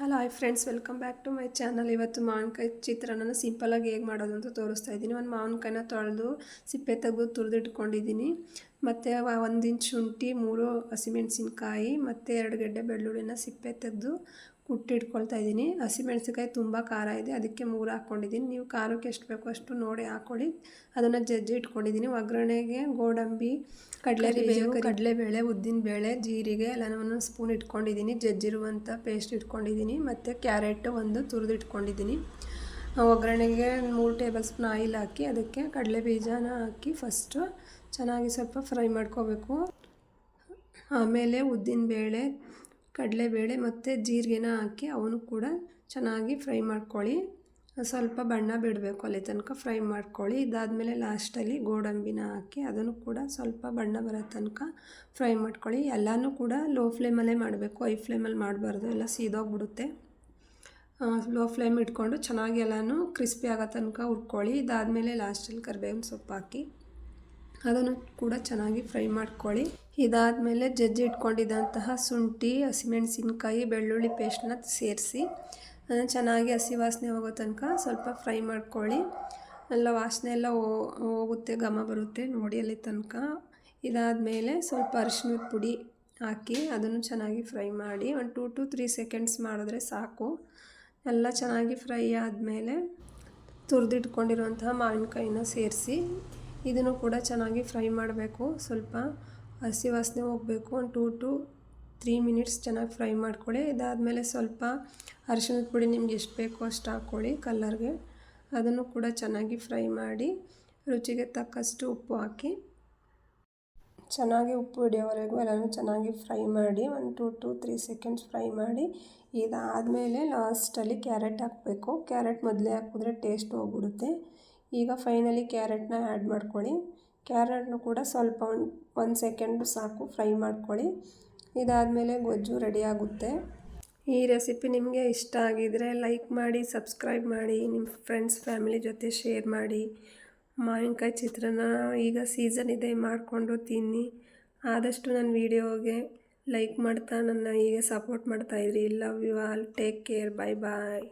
Hello hi friends welcome back to my channel ಇವತ್ತು ಮಾವಿನಕಾಯಿ ಚಿತ್ರಾನ್ನ ಸಿಂಪಲಾಗಿ ಹೇಗೆ ಮಾಡೋದು ಅಂತ ತೋರಿಸ್ತಾ ಇದ್ದೀನಿ. ಒಂದು ಮಾವಿನಕಾಯಿನ ತೊಳೆದು ಸಿಪ್ಪೆ ತೆಗೆದು ತುರಿದಿಟ್ಕೊಂಡಿದ್ದೀನಿ. ಮತ್ತು ಒಂದು ಇಂಚ್ ಶುಂಠಿ, ಮೂರು ಹಸಿಮೆಣಸಿನ್ಕಾಯಿ, ಮತ್ತು ಎರಡು ಗೆಡ್ಡೆ ಬೆಳ್ಳುಳ್ಳಿನ ಸಿಪ್ಪೆ ತೆಗೆದು ಕುಟ್ಟಿಟ್ಕೊಳ್ತಾ ಇದ್ದೀನಿ. ಹಸಿಮೆಣಸಿನ್ಕಾಯಿ ತುಂಬ ಖಾರ ಇದೆ. ಅದಕ್ಕೆ ಮೂರು ಹಾಕ್ಕೊಂಡಿದ್ದೀನಿ ನೀವು ಖಾರಕ್ಕೆ ಎಷ್ಟು ಬೇಕೋ ಅಷ್ಟು ನೋಡಿ ಹಾಕ್ಕೊಳ್ಳಿ ಅದನ್ನು ಜಜ್ಜಿ ಇಟ್ಕೊಂಡಿದ್ದೀನಿ. ಒಗ್ಗರಣೆಗೆ ಗೋಡಂಬಿ ಕಡಲೆ ಬೇಳೆ ಕಡಲೆಬೇಳೆ ಬೇಳೆ ಜೀರಿಗೆ ಎಲ್ಲನೂ ಸ್ಪೂನ್ ಇಟ್ಕೊಂಡಿದ್ದೀನಿ. ಜಜ್ಜಿರುವಂಥ ಪೇಸ್ಟ್ ಇಟ್ಕೊಂಡಿದ್ದೀನಿ. ಮತ್ತು ಕ್ಯಾರೆಟ್ ಒಂದು ತುರಿದು ಇಟ್ಕೊಂಡಿದ್ದೀನಿ. ಒಗ್ಗರಣೆಗೆ ಮೂರು ಟೇಬಲ್ ಸ್ಪೂನ್ ಆಯಿಲ್ ಹಾಕಿ ಅದಕ್ಕೆ ಕಡಲೆ ಬೀಜನ ಹಾಕಿ ಫಸ್ಟು ಚೆನ್ನಾಗಿ ಸ್ವಲ್ಪ ಫ್ರೈ ಮಾಡ್ಕೋಬೇಕು. ಆಮೇಲೆ ಉದ್ದಿನಬೇಳೆ ಕಡಲೆಬೇಳೆ ಮತ್ತು ಜೀರಿಗೆನ ಹಾಕಿ ಅವನು ಕೂಡ ಚೆನ್ನಾಗಿ ಫ್ರೈ ಮಾಡ್ಕೊಳ್ಳಿ. ಸ್ವಲ್ಪ ಬಣ್ಣ ಬಿಡಬೇಕು ಅಲ್ಲಿ ತನಕ ಫ್ರೈ ಮಾಡ್ಕೊಳ್ಳಿ. ಇದಾದಮೇಲೆ ಲಾಸ್ಟಲ್ಲಿ ಗೋಡಂಬಿನ ಹಾಕಿ ಅದನ್ನು ಕೂಡ ಸ್ವಲ್ಪ ಬಣ್ಣ ಬರೋ ತನಕ ಫ್ರೈ ಮಾಡ್ಕೊಳ್ಳಿ. ಎಲ್ಲನೂ ಕೂಡ ಲೋ ಫ್ಲೇಮಲ್ಲೇ ಮಾಡಬೇಕು. ಹೈ ಫ್ಲೇಮಲ್ಲಿ ಮಾಡಬಾರ್ದು. ಎಲ್ಲ ಸೀದೋಗ್ಬಿಡುತ್ತೆ. ಲೋ ಫ್ಲೇಮ್ ಇಟ್ಕೊಂಡು ಚೆನ್ನಾಗಿ ಎಲ್ಲನೂ ಕ್ರಿಸ್ಪಿ ಆಗೋ ತನಕ ಹುರ್ಕೊಳ್ಳಿ. ಇದಾದಮೇಲೆ ಲಾಸ್ಟಲ್ಲಿ ಕರಿಬೇವಿನ ಸೊಪ್ಪು ಹಾಕಿ. ಅದನ್ನು ಕೂಡ ಚೆನ್ನಾಗಿ ಫ್ರೈ ಮಾಡ್ಕೊಳ್ಳಿ. ಇದಾದಮೇಲೆ ಜಜ್ಜಿ ಇಟ್ಕೊಂಡಿದ್ದಂತಹ ಶುಂಠಿ, ಹಸಿಮೆಣಸಿನ್ಕಾಯಿ, ಬೆಳ್ಳುಳ್ಳಿ ಪೇಸ್ಟ್ನ ಸೇರಿಸಿ. ಅದನ್ನು ಚೆನ್ನಾಗಿ ಹಸಿ ವಾಸನೆ ಹೋಗೋ ತನಕ ಸ್ವಲ್ಪ ಫ್ರೈ ಮಾಡ್ಕೊಳ್ಳಿ. ಎಲ್ಲ ವಾಸನೆ ಎಲ್ಲ ಹೋಗುತ್ತೆ, ಘಮ ಬರುತ್ತೆ ನೋಡಿ ಅಲ್ಲಿ ತನಕ. ಇದಾದಮೇಲೆ ಸ್ವಲ್ಪ ಅರಿಶಿನದ ಪುಡಿ ಹಾಕಿ ಅದನ್ನು ಚೆನ್ನಾಗಿ ಫ್ರೈ ಮಾಡಿ ಒಂದು ಟೂ ಟು ತ್ರೀ ಸೆಕೆಂಡ್ಸ್ ಮಾಡಿದ್ರೆ ಸಾಕು. ಎಲ್ಲ ಚೆನ್ನಾಗಿ ಫ್ರೈ ಆದಮೇಲೆ ತುರಿದಿಟ್ಕೊಂಡಿರುವಂತಹ ಮಾವಿನಕಾಯಿನ ಸೇರಿಸಿ. ಇದನ್ನು ಕೂಡ ಚೆನ್ನಾಗಿ ಫ್ರೈ ಮಾಡಬೇಕು. ಸ್ವಲ್ಪ ಹಸಿ ವಾಸನೆ ಹೋಗಬೇಕು. ಒಂದು ಟೂ ಟು ತ್ರೀ ಮಿನಿಟ್ಸ್ ಚೆನ್ನಾಗಿ ಫ್ರೈ ಮಾಡ್ಕೊಳ್ಳಿ. ಇದಾದಮೇಲೆ ಸ್ವಲ್ಪ ಅರಿಶಿಣದ ಪುಡಿ ನಿಮ್ಗೆ ಎಷ್ಟು ಬೇಕೋ ಅಷ್ಟು ಹಾಕ್ಕೊಳ್ಳಿ ಕಲ್ಲರ್ಗೆ. ಅದನ್ನು ಕೂಡ ಚೆನ್ನಾಗಿ ಫ್ರೈ ಮಾಡಿ ರುಚಿಗೆ ತಕ್ಕಷ್ಟು ಉಪ್ಪು ಹಾಕಿ. ಚೆನ್ನಾಗಿ ಉಪ್ಪು ಹಿಡಿಯೋವರೆಗೂ ಎಲ್ಲನೂ ಚೆನ್ನಾಗಿ ಫ್ರೈ ಮಾಡಿ ಒಂದು two to three seconds fry ಮಾಡಿ ಇದಾದಮೇಲೆ ಲಾಸ್ಟಲ್ಲಿ ಕ್ಯಾರೆಟ್ ಹಾಕಬೇಕು. ಕ್ಯಾರೆಟ್ ಮೊದಲೇ ಹಾಕಿದ್ರೆ ಟೇಸ್ಟ್ ಹೋಗ್ಬಿಡುತ್ತೆ. ಈಗ ಫೈನಲಿ ಕ್ಯಾರೆಟ್ನ ಆ್ಯಡ್ ಮಾಡ್ಕೊಳ್ಳಿ. ಕ್ಯಾರೆಟ್ನು ಕೂಡ ಸ್ವಲ್ಪ ಒಂದು ಒಂದು ಸೆಕೆಂಡು ಸಾಕು ಫ್ರೈ ಮಾಡ್ಕೊಳ್ಳಿ. ಇದಾದಮೇಲೆ ಗೊಜ್ಜು ರೆಡಿ ಆಗುತ್ತೆ. ಈ ರೆಸಿಪಿ ನಿಮಗೆ ಇಷ್ಟ ಆಗಿದರೆ ಲೈಕ್ ಮಾಡಿ ಸಬ್ಸ್ಕ್ರೈಬ್ ಮಾಡಿ ನಿಮ್ಮ ಫ್ರೆಂಡ್ಸ್ ಫ್ಯಾಮಿಲಿ ಜೊತೆ ಶೇರ್ ಮಾಡಿ. ಮಾವಿನಕಾಯಿ ಚಿತ್ರಾನ್ನ ಈಗ ಸೀಸನ್ ಇದೆ, ಮಾಡಿಕೊಂಡು ತಿನ್ನಿ. ಆದಷ್ಟು ನನ್ನ ವೀಡಿಯೋಗೆ ಲೈಕ್ ಮಾಡ್ತಾ, ನನ್ನ ಈಗ support ಮಾಡ್ತಾಯಿದ್ರಿ love you all take care bye bye